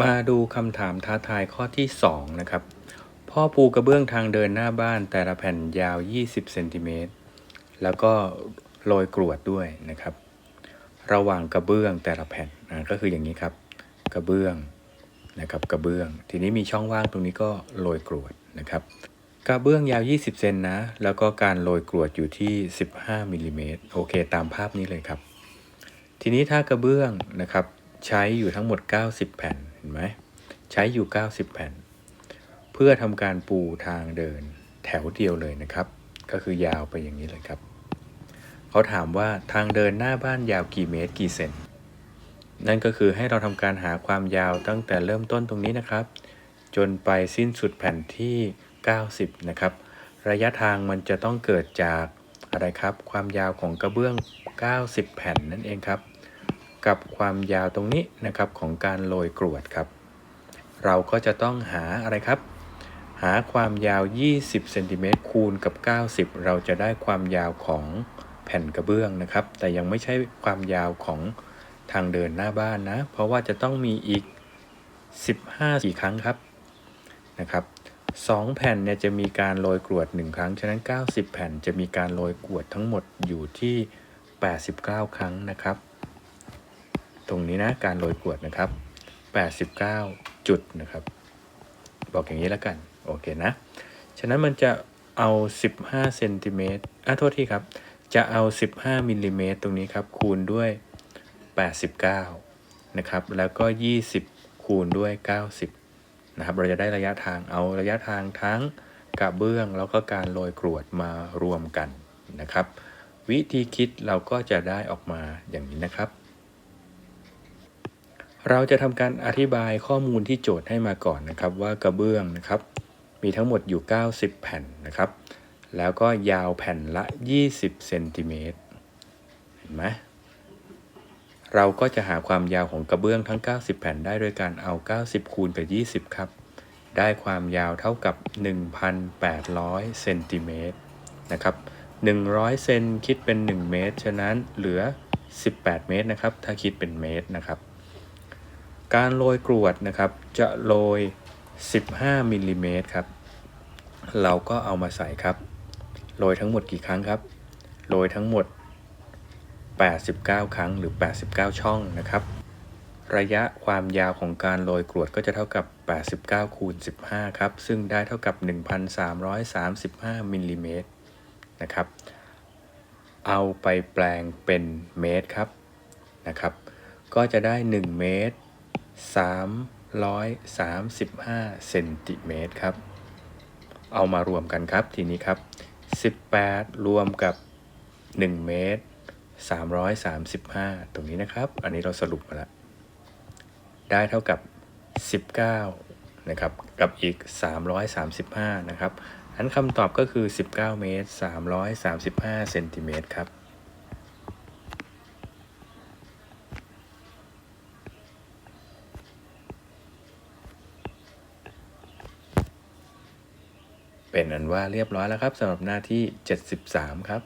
มาดูคำถามท้าทายข้อที่ 2 นะครับ พ่อปูกระเบื้องทางเดินหน้าบ้านแต่ละแผ่นยาว 20 เซนติเมตร แล้วก็โรยกรวดด้วยนะครับ ระหว่างกระเบื้องแต่ละแผ่นก็คืออย่างนี้ครับ กระเบื้องนะครับกระเบื้อง ทีนี้มีช่องว่างตรงนี้ก็โรยกรวดนะครับ กระเบื้องยาว 20 เซนนะ แล้วก็การโรยกรวดอยู่ที่ 15มิลลิเมตรโอเค ตามภาพนี้เลยครับ ทีนี้ถ้ากระเบื้องนะครับ ใช้อยู่ทั้งหมด 90 แผ่นเห็นไหมใช้อยู่ 90 แผ่น เพื่อทำการปูทางเดินแถวเดียวเลยนะครับ ก็คือยาวไปอย่างนี้เลยครับเขาถามว่าทางเดินหน้าบ้านยาวกี่เมตรกี่เซนนั่นก็คือให้เราทำการหาความยาวตั้งแต่เริ่มต้นตรงนี้นะครับ จนไปสิ้นสุดแผ่นที่ 90 นะครับ ระยะทางมันจะต้องเกิดจากอะไรครับ ความยาวของกระเบื้อง 90 แผ่นนั่นเองครับ กับความยาวตรงนี้นะครับของการโรยกรวดครับ เราก็จะต้องหาอะไรครับ หาความยาว 20เซนติเมตรคูณกับ 90 เราจะได้ความยาวของแผ่นกระเบื้องนะครับ แต่ยังไม่ใช่ความยาวของทางเดินหน้าบ้านนะ เพราะว่าจะต้องมีอีก 15กี่ครั้งครับนะครับ2แผ่นเนี่ยจะมีการโรยกรวด 1 ครั้ง ฉะนั้น 90 แผ่นจะมีการโรยกรวดทั้งหมดอยู่ที่ 89 ครั้งนะครับ รงนี้นะการโรยกรวดนะครับ 89 จุดนะครับ บอกอย่างนี้แล้วกัน โอเคนะ ฉะนั้นมันจะเอา 15เซนติเมตรอะโทษทีครับ จะเอา 15มิลลิเมตรตรงนี้ครับ คูณด้วย 89 นะครับ แล้วก็ 20 คูณด้วย 90 นะครับ เราจะได้ระยะทาง เอาระยะทางทั้งกระเบื้อง แล้วก็การโรยกรวดมารวมกันนะครับ วิธีคิดเราก็จะได้ออกมาอย่างนี้นะครับ เราจะทำการอธิบายข้อมูลที่โจทย์ให้มาก่อนนะครับว่ากระเบื้องนะครับ มีทั้งหมดอยู่ 90 แผ่นนะครับ แล้วก็ยาวแผ่นละ 20เซนติเมตรเห็นไหมเราก็จะหาความยาวของกระเบื้องทั้ง 90 แผ่นได้โดยการเอา 90 คูณกับ 20 ครับ ได้ความยาวเท่ากับ 1,800เซนติเมตรนะครับ 100 เซนคิดเป็น 1 เมตร ฉะนั้นเหลือ 18 เมตรนะครับ ถ้าคิดเป็นเมตรนะครับ การโรยกรวดนะครับ จะโรย 15มิลลิเมตรครับ เราก็เอามาใส่ครับ โรยทั้งหมดกี่ครั้งครับ โรยทั้งหมด 89 ครั้งหรือ 89 ช่องนะครับ ระยะความยาวของการโรยกรวดก็จะเท่ากับ 89 คูณ 15 ครับ ซึ่งได้เท่ากับ 1,335มิลลิเมตรนะครับ เอาไปแปลงเป็นเมตรครับนะครับ ก็จะได้ 1 เมตร 335 เซนติเมตรครับ เอามารวมกันครับทีนี้ครับ 18 รวมกับ 1 เมตร 335 ตรงนี้นะครับ อันนี้เราสรุปมาแล้ว ได้เท่ากับ 19 นะครับ กับอีก 335 นะครับอันคำตอบก็คือ 19 เมตร 335 เซนติเมตรครับ เป็นอันว่าเรียบร้อยแล้วครับสำหรับหน้าที่ 73 ครับ